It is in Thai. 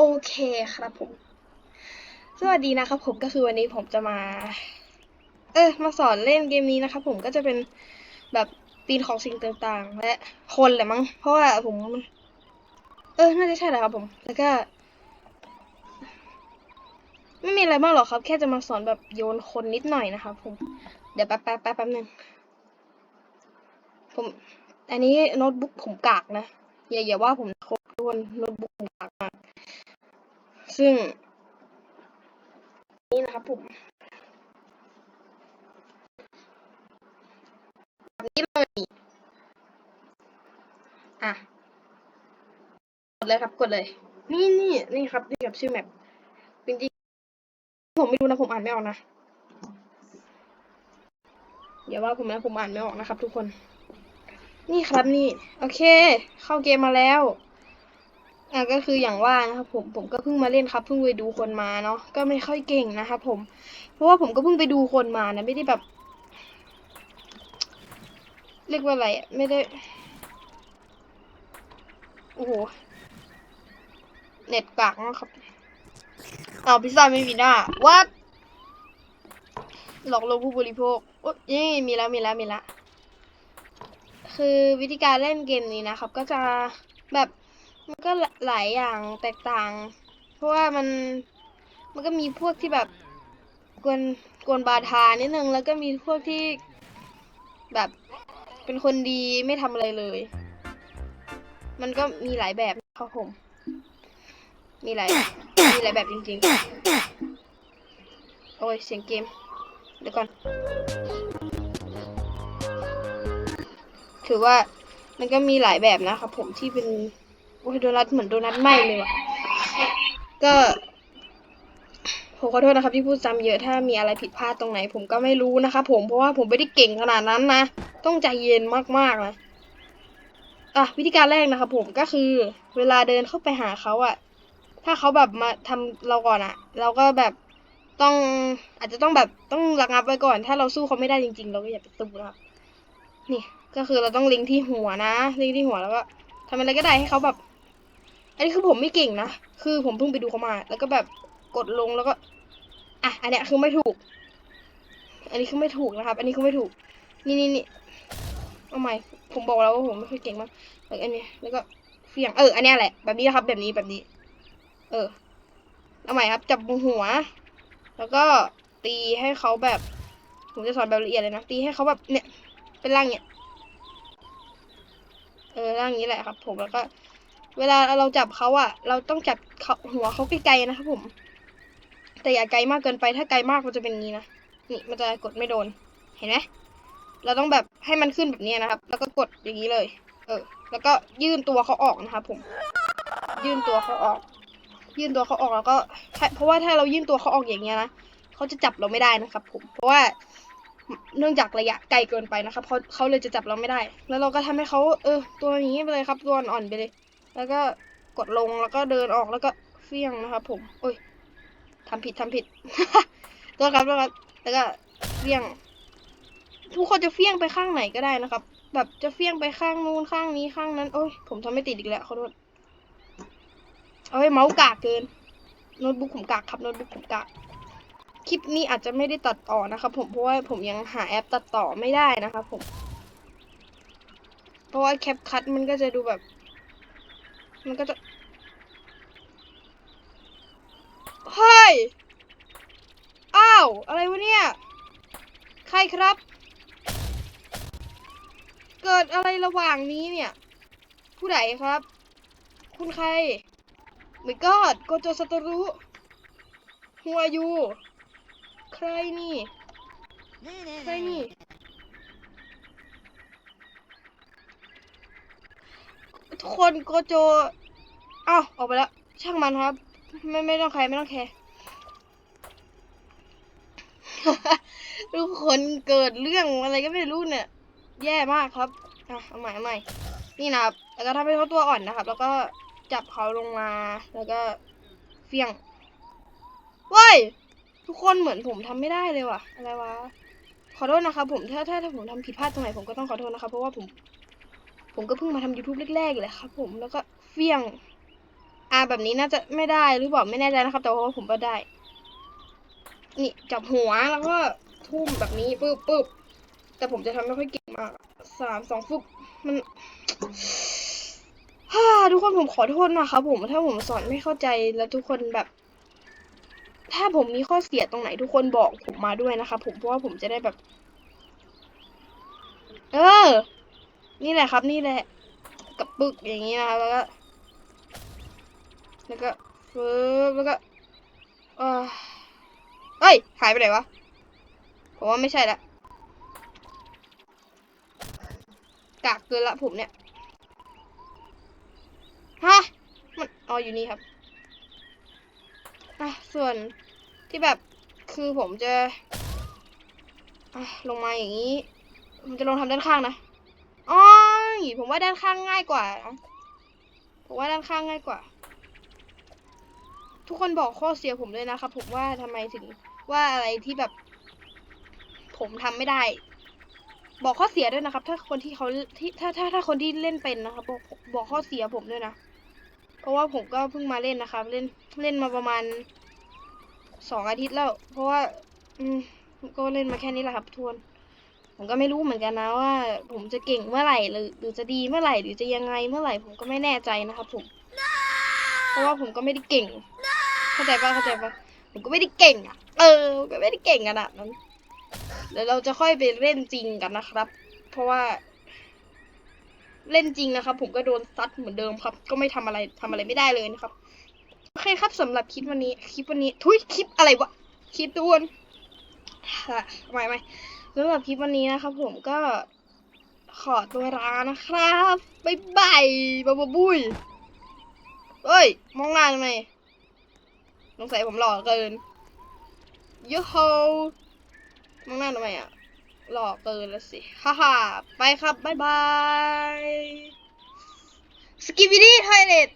โอเคครับผม สวัสดีนะครับผมก็คือวันนี้ผมจะมา เออมาสอนเล่นเกมนี้นะครับผมก็จะเป็นแบบปีนของสิ่งต่างๆ และคนแหละมั้ง เพราะว่าผม เออ น่าจะใช่แหละครับผม แล้วก็ ไม่มีอะไรมากหรอกครับ แค่จะมาสอนแบบโยนคนนิดหน่อยนะครับผม เดี๋ยวแป๊บแป๊บแป๊บแป๊บหนึงผม อันนี้โน้ตบุ๊กผมกากนะ อย่าอย่าว่าผมโคตรทุกคนโน้ตบุ๊กผมกากมาก ซึ่ง นี่นะครับผมแบบนี้เลยอะกดเลยครับกดเลย นี่นี่นี่ครับนี่กับชื่อแมปจริงๆผมไม่รู้นะผมอ่านไม่ออกนะอย่าว่าผมนะผมอ่านไม่ออกนะครับ ทุกคน นี่ครับนี่ โอเค เข้าเกมมาแล้ว อะก็คืออย่างว่านะครับผมผมก็เพิ่งมาเล่นครับเพิ่งไปดูคนมาเนาะก็ไม่ค่อยเก่งนะครับผม เพราะว่าผมก็เพิ่งไปดูคนมานะไม่ได้แบบ เรียกว่าอะไรไม่ได้ โอ้โหเน็ตกากมากครับเอาพิซซ่าไม่มีหน้าวัดหลอกลวงผู้บริโภคโอ้ยี่มีแล้วมีแล้วมีแล้วคือวิธีการเล่นเกมนี้นะครับ ก็จะแบบ มันก็หลายอย่างแตกต่าง เพราะว่ามันมันก็มีพวกที่แบบกวนกวนบาทานิดนึงแล้วก็มีพวกที่แบบเป็นคนดีไม่ทำอะไรเลย มันก็มีหลายแบบครับผม มีหลายมีหลายแบบจริงๆ โอ้ยเสียงเกม เดี๋ยวก่อน ถือว่ามันก็มีหลายแบบนะครับผมที่เป็น อ้ยโดนัทเหมือนโดนัทไหมเลยว่ะ ก็ผมขอโทษนะครับที่พูดซ้ำเยอะถ้ามีอะไรผิดพลาดตรงไหน ผมก็ไม่รู้นะครับผมเพราะว่าผมไม่ได้เก่งขนาดนั้นนะ ต้องใจเย็นมากๆนะอะวิธีการแรกนะครับผมก็คือ เวลาเดินเข้าไปหาเขาอะถ้าเขาแบบมาทำเราก่อนอะเราก็แบบต้องอาจจะต้องแบบต้องระงับไว้ก่อน ถ้าเราสู้เขาไม่ได้จริง ๆ เราก็อย่าไปสู้นะครับนี่ก็คือเราต้องล็งที่หัวนะล็งที่หัวแล้วก็ทำอะไรก็ได้ให้เขาแบบ อันนี้คือผมไม่เก่งนะ คือผมเพิ่งไปดูเขามา แล้วก็แบบกดลงแล้วก็ อะ อันเนี้ยคือไม่ถูก อันนี้คือไม่ถูกนะครับ อันนี้คือไม่ถูก นี่นี่นี่เอาใหม่ ผมบอกแล้วว่าผมไม่ค่อยเก่งมากแล้วอันนี้ แล้วก็เฟียง เออ อันเนี้ยแหละ แบบนี้นะครับ แบบนี้ แบบนี้ เออ เอาใหม่ครับ จับหัว แล้วก็ตีให้เขาแบบ ผมจะสอนแบบละเอียดเลยนะ ตีให้เขาแบบเนี่ย เป็นร่างเนี่ย เออ ร่างนี้แหละครับ ผม แล้วก็ เวลาเราจับเขาอะเราต้องจับเขาหัวเขาไกลๆนะครับผม แต่อย่าไกลมากเกินไปถ้าไกลมากมันจะเป็นงี้นะนี่มันจะกดไม่โดน เห็นไหมเราต้องแบบให้มันขึ้นแบบนี้นะครับ แล้วก็กดอย่างนี้เลย เออ แล้วก็ยื่นตัวเขาออกนะครับผม ยื่นตัวเขาออก ยื่นตัวเขาออกแล้วก็เพราะว่าถ้าเรายื่นตัวเขาออกอย่างเงี้ยนะเขาจะจับเราไม่ได้นะครับ ผม เพราะว่าเนื่องจากระยะไกลเกินไปนะครับเขาเขาเลยจะจับเราไม่ได้ แล้วเราก็ทำให้เขาเออ ตัวนี้ไปเลยครับ ตัวอ่อนๆไปเลย แล้วก็กดลงแล้วก็เดินออกแล้วก็เฟี้ยงนะครับ ผมโอ้ยทำผิดทำผิดตัวครับตัวครับ แล้วก็เฟี้ยง ทุกคนจะเฟี้ยงไปข้างไหนก็ได้นะครับ แบบจะเฟี้ยงไปข้างนู้นข้างนี้ข้างนั้น โอ้ยผมทำไม่ติดอีกแล้วขอโทษเอ้ยเมาส์กากเกินโน้ตบุ๊กผมกากครับโน้ตบุ๊กผมกากคลิปนี้อาจจะไม่ได้ตัดต่อนะครับผมเพราะว่าผมยังหาแอปตัดต่อไม่ได้นะครับผม เพราะว่าแคปคัทมันก็จะดูแบบ มันก็จะเฮ้ยอ้าวอะไรวะเนี่ย ใครครับ เกิดอะไรระหว่างนี้เนี่ย ผู้ใดครับ คุณใครไม่กอดโกโจสตรุ Who are you ใครนี่ ใครนี่ ทุกคนโกโจอ้าวออกไปแล้ว ช่างมันครับ ไม่ไม่ต้องใครไม่ต้องแคร์ทุกคนเกิดเรื่องอะไรก็ไม่รู้เนี่ย แย่มากครับอะเอาใหม่เอาใหม่นี่นะครับ แล้วก็ทำให้เขาตัวอ่อนนะครับ แล้วก็จับเขาลงมา แล้วก็เฟี้ยงเว้ยทุกคนเหมือนผมทำไม่ได้เลยว่ะ อะไรวะ ขอโทษนะครับผมถ้าถ้าถ้าผมทำผิดพลาดตรงไหนผมก็ต้องขอโทษนะครับ เพราะว่าผม ผมก็เพิ่งมาทำ YouTube แรกๆเลยครับผมแล้วก็เฟี้ยงอ่าแบบนี้น่าจะไม่ได้หรือเปล่าไม่แน่ใจนะครับ แต่ว่าผมก็ได้ นี่จับหัวแล้วก็ทุ่มแบบนี้ปึ๊บปึ๊บแต่ผมจะทำไม่ค่อยเก่งมากสามสองฟึบมันฮ่าทุกคนผมขอโทษนะครับผมถ้าผมสอนไม่เข้าใจแล้วทุกคนแบบ ถ้าผมมีข้อเสียตรงไหนทุกคนบอกผมมาด้วยนะครับผมเพราะว่าผมจะได้แบบ เออ นี่แหละครับ นี่แหละกับปึกอย่างนี้นะครับแล้วก็ แล้วก็ฟึบแล้วก็เออเอ้ย หายไปไหนวะ ผมว่าไม่ใช่ละกากเกินละผมเนี่ย ฮะ มันอ๋ออยู่นี่ครับอะส่วนที่แบบคือผมจะอะลงมาอย่างนี้ ผมจะลองทำด้านข้างนะ อ๋อยผมว่าด้านข้างง่ายกว่านะผมว่าด้านข้างง่ายกว่า ทุกคนบอกข้อเสียผมด้วยนะครับผมว่าทำไมถึงว่าอะไรที่แบบ ผมทำไม่ได้ บอกข้อเสียด้วยนะครับ ถ้าคนที่เขาที่ถ้าถ้าถ้าคนที่เล่นเป็นนะครับบอกบอกข้อเสียผมด้วยนะเพราะว่าผมก็เพิ่งมาเล่นนะครับ เล่นเล่นมาประมาณสองอาทิตย์แล้ว เพราะว่า อืมก็เล่นมาแค่นี้แหละครับทุกคน ผมก็ไม่รู้เหมือนกันนะว่า ผมจะเก่งเมื่อไหร่หรือหรือจะดีเมื่อไหร่หรือจะยังไงเมื่อไหร่ผมก็ไม่แน่ใจนะครับผม เพราะว่าผมก็ไม่ได้เก่ง เข้าใจปะเข้าใจปะผมก็ไม่ได้เก่งอะ เออก็ไม่ได้เก่งขนาดนั้นเดี๋ยวเราจะค่อยไปเล่นจริงกันนะครับ เพราะว่า เล่นจริงนะครับ ผมก็โดนซัดเหมือนเดิมครับ ก็ไม่ทำอะไรทำอะไรไม่ได้เลยนะครับโอเคครับสำหรับคลิปวันนี้ คลิปวันนี้ทุยคลิปอะไรวะคลิปทุกคนอะไม่ไม่ สำหรับคลิปวันนี้นะครับผมก็ขอตัวลานะครับบ๊ายบายบ๊ายบุยเอ้ย มองหน้าทำไมสงสัยผมหล่อเกินยูโฮมองหน้าทำไมอะ หล่อเกินแล้วสิ ฮ่าฮ่าไปครับ บ๊ายบาย สกิบิดี้ทอยเลต